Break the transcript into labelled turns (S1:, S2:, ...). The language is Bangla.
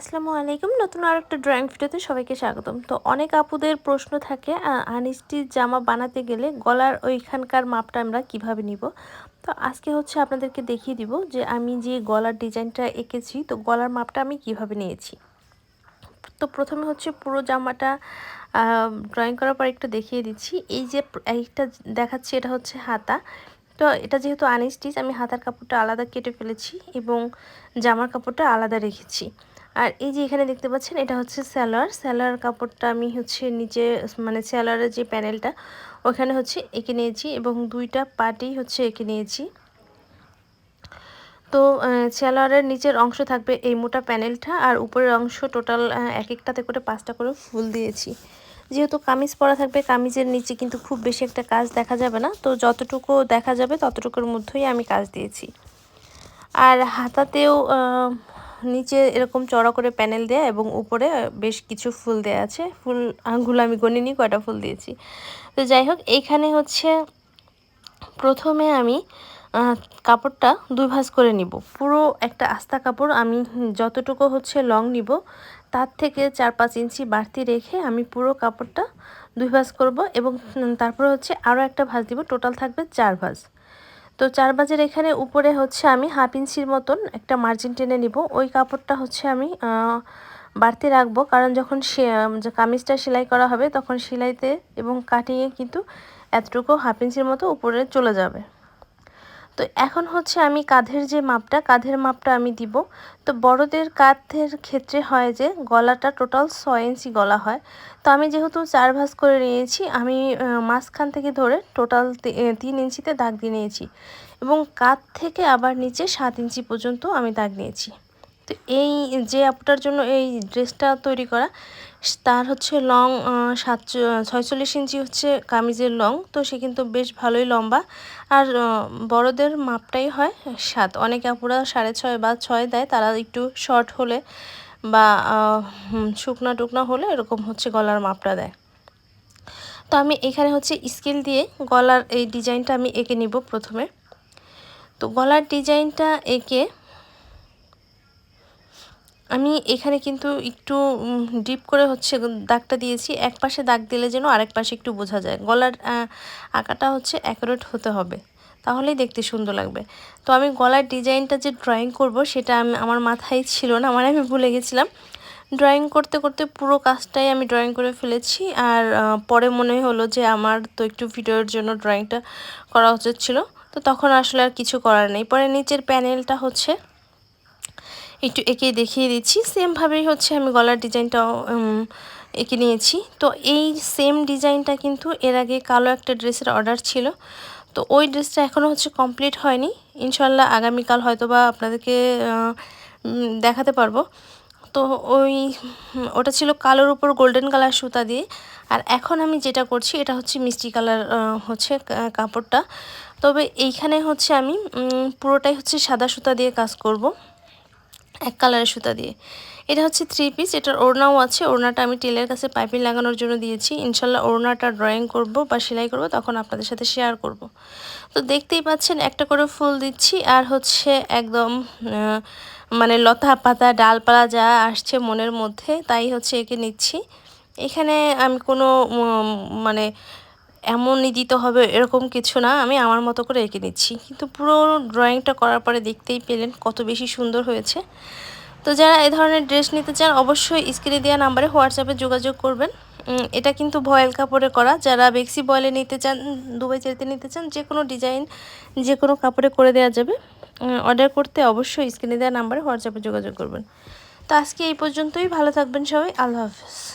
S1: আসসালামু আলাইকুম। নতুন আর একটা ড্রয়িং ভিডিওতে সবাইকে স্বাগতম। তো অনেক আপুদের প্রশ্ন থাকে আনিস্টির জামা বানাতে গেলে গলার ওইখানকার মাপটা আমরা কীভাবে নিব? তো আজকে হচ্ছে আপনাদেরকে দেখিয়ে দিব যে আমি যে গলার ডিজাইনটা এঁকেছি, তো গলার মাপটা আমি কীভাবে নিয়েছি। তো প্রথমে হচ্ছে পুরো জামাটা ড্রয়িং করার পর একটু দেখিয়ে দিচ্ছি। এই যে একটা দেখাচ্ছি, এটা হচ্ছে হাতা। তো এটা যেহেতু আনস্টিচ আমি হাতার কাপড়টা আলাদা কেটে ফেলেছি এবং জামার কাপড়টা আলাদা রেখেছি। আর এই যে এখানে দেখতে পাচ্ছেন, এটা হচ্ছে স্যালোয়ার স্যালোয়ার কাপড়টা আমি হচ্ছে নিচে মানে স্যালোয়ারের যে প্যানেলটা, ওখানে হচ্ছে এঁকে নিয়েছি এবং দুইটা পার্টেই হচ্ছে এঁকে নিয়েছি। তো স্যালোয়ারের নিচের অংশ থাকবে এই মোটা প্যানেলটা আর উপরের অংশ টোটাল এক একটাতে করে পাঁচটা করে ফুল দিয়েছি। যেহেতু কামিজ পরা থাকবে, কামিজের নিচে কিন্তু খুব বেশি একটা কাজ দেখা যাবে না। তো যতটুকু দেখা যাবে ততটুকুর মধ্যেই আমি কাজ দিয়েছি। আর হাতাতেও নিচে এরকম চড়া করে প্যানেল দেয়া এবং উপরে বেশ কিছু ফুল দেয়া আছে। ফুল আঙ্গুল আমি গণিনি কয়টা ফুল দিয়েছি। তো যাই হোক, এইখানে হচ্ছে প্রথমে আমি কাপড়টা দুই ভাঁজ করে নিব। পুরো একটা আস্তা কাপড় আমি যতটুকু হচ্ছে লং নিব, তার থেকে চার পাঁচ ইঞ্চি বাড়তি রেখে আমি পুরো কাপড়টা দুই ভাঁজ করব এবং তারপরে হচ্ছে আরও একটা ভাঁজ দিব। টোটাল থাকবে চার ভাঁজ। তো চার বাজার এখানে উপরে হচ্ছে আমি হাফ ইঞ্চির মতন একটা মার্জিন টেনে নিব। ওই কাপড়টা হচ্ছে আমি বাড়তে রাখব। কারণ যখন কামিজটা সেলাই করা হবে, তখন সেলাইতে এবং কাটিংয়ে কিন্তু এতটুকু হাফ ইঞ্চির মতো উপরে চলে যাবে। তো এখন হচ্ছে আমি কাঁধের যে মাপটা, কাঁধের মাপটা আমি দিব। তো বড়দের কাঁধের ক্ষেত্রে হয় যে গলাটা টোটাল ছয় ইঞ্চি গলা হয়। তো আমি যেহেতু চার ভাঁজ করে নিয়েছি, আমি মাঝখান থেকে ধরে টোটাল তিন ইঞ্চিতে দাগ দিয়ে নিয়েছি এবং কাঁধ থেকে আবার নিচে সাত ইঞ্চি পর্যন্ত আমি দাগ নিয়েছি। তো এই যে আপুটার জন্য এই ড্রেসটা তৈরি করা তার হচ্ছে লং সাত ছয়চল্লিশ ইঞ্চি হচ্ছে কামিজের লং, তো সে কিন্তু বেশ ভালোই লম্বা। আর বড়দের মাপটাই হয় সাত। অনেকে আপুরা সাড়ে ছয় বা ছয় দেয়, তারা একটু শর্ট হলে বা শুকনা টুকনা হলে এরকম হচ্ছে গলার মাপটা দেয়। তো আমি এখানে হচ্ছে স্কেল দিয়ে গলার এই ডিজাইনটা আমি এঁকে নিব প্রথমে। তো গলার ডিজাইনটা এঁকে আমি এখানে কিন্তু একটু ডিপ করে হচ্ছে দাগটা দিয়েছি। এক পাশে দাগ দিলে যেন আরেক পাশে একটু বোঝা যায়। গলার আঁকাটা হচ্ছে অ্যাকোরেট হতে হবে। তাহলেই দেখতে সুন্দর লাগবে। তো আমি গলার ডিজাইনটা যে ড্রয়িং করব, সেটা আমি, আমার মাথায় ছিল না মানে আমি ভুলে গেছিলাম। ড্রয়িং করতে করতে পুরো কাজটাই আমি ড্রয়িং করে ফেলেছি। আর পরে মনে হলো যে আমার তো একটু ভিডিওর জন্য ড্রয়িংটা করা উচিত ছিল। তো তখন আসলে আর কিছু করার নেই। পরে নিচের প্যানেলটা হচ্ছে একটু এঁকে দেখিয়ে দিচ্ছি। সেমভাবেই হচ্ছে আমি গলার ডিজাইনটাও এঁকে নিয়েছি। তো এই সেম ডিজাইনটা কিন্তু এর আগে কালো একটা ড্রেসের অর্ডার ছিল। তো ওই ড্রেসটা এখনও হচ্ছে কমপ্লিট হয়নি। ইনশাল্লাহ আগামীকাল হয়তো বা আপনাদেরকে দেখাতে পারব। তো ওই, ওটা ছিল কালোর উপর গোল্ডেন কালার সুতা দিয়ে। আর এখন আমি যেটা করছি, এটা হচ্ছে মিষ্টি কালার হচ্ছে কাপড়টা। তবে এইখানে হচ্ছে আমি পুরোটাই হচ্ছে সাদা সুতা দিয়ে কাজ করব। এক কালারের সুতা দিয়ে। এটা হচ্ছে থ্রি পিস এটার ওড়নাও আছে। ওড়নাটা আমি টেলের কাছে পাইপিং লাগানোর জন্য দিয়েছি। ইনশাল্লাহ ওড়নাটা ড্রয়িং করব বা সেলাই করব, তখন আপনাদের সাথে শেয়ার করব। তো দেখতেই পাচ্ছেন, একটা করে ফুল দিচ্ছি, আর হচ্ছে একদম মানে লতা পাতা, ডালপালা যা আসছে মনের মধ্যে, তাই হচ্ছে একে নিচ্ছি। এখানে আমি কোনো মানে এমনই দিতে হবে, এরকম কিছু না, আমি আমার মতো করে এঁকে নিচ্ছি। কিন্তু পুরো ড্রয়িংটা করার পরে দেখতেই পেলেন কত বেশি সুন্দর হয়েছে। তো যারা এ ধরনের ড্রেস নিতে চান, অবশ্যই স্ক্রিনে দেওয়া নাম্বারে হোয়াটসঅ্যাপে যোগাযোগ করবেন। এটা কিন্তু ভয়েল কাপড়ে করা। যারা বেক্সি বয়েলে নিতে চান, দুবাই চেরিতে নিতে চান, যে কোনো ডিজাইন, যে কোনো কাপড়ে করে দেওয়া যাবে। অর্ডার করতে অবশ্যই স্ক্রিনে দেওয়া নাম্বারে হোয়াটসঅ্যাপে যোগাযোগ করবেন। তো আজকে এই পর্যন্তই, ভালো থাকবেন সবাই, আল্লাহ হাফিজ।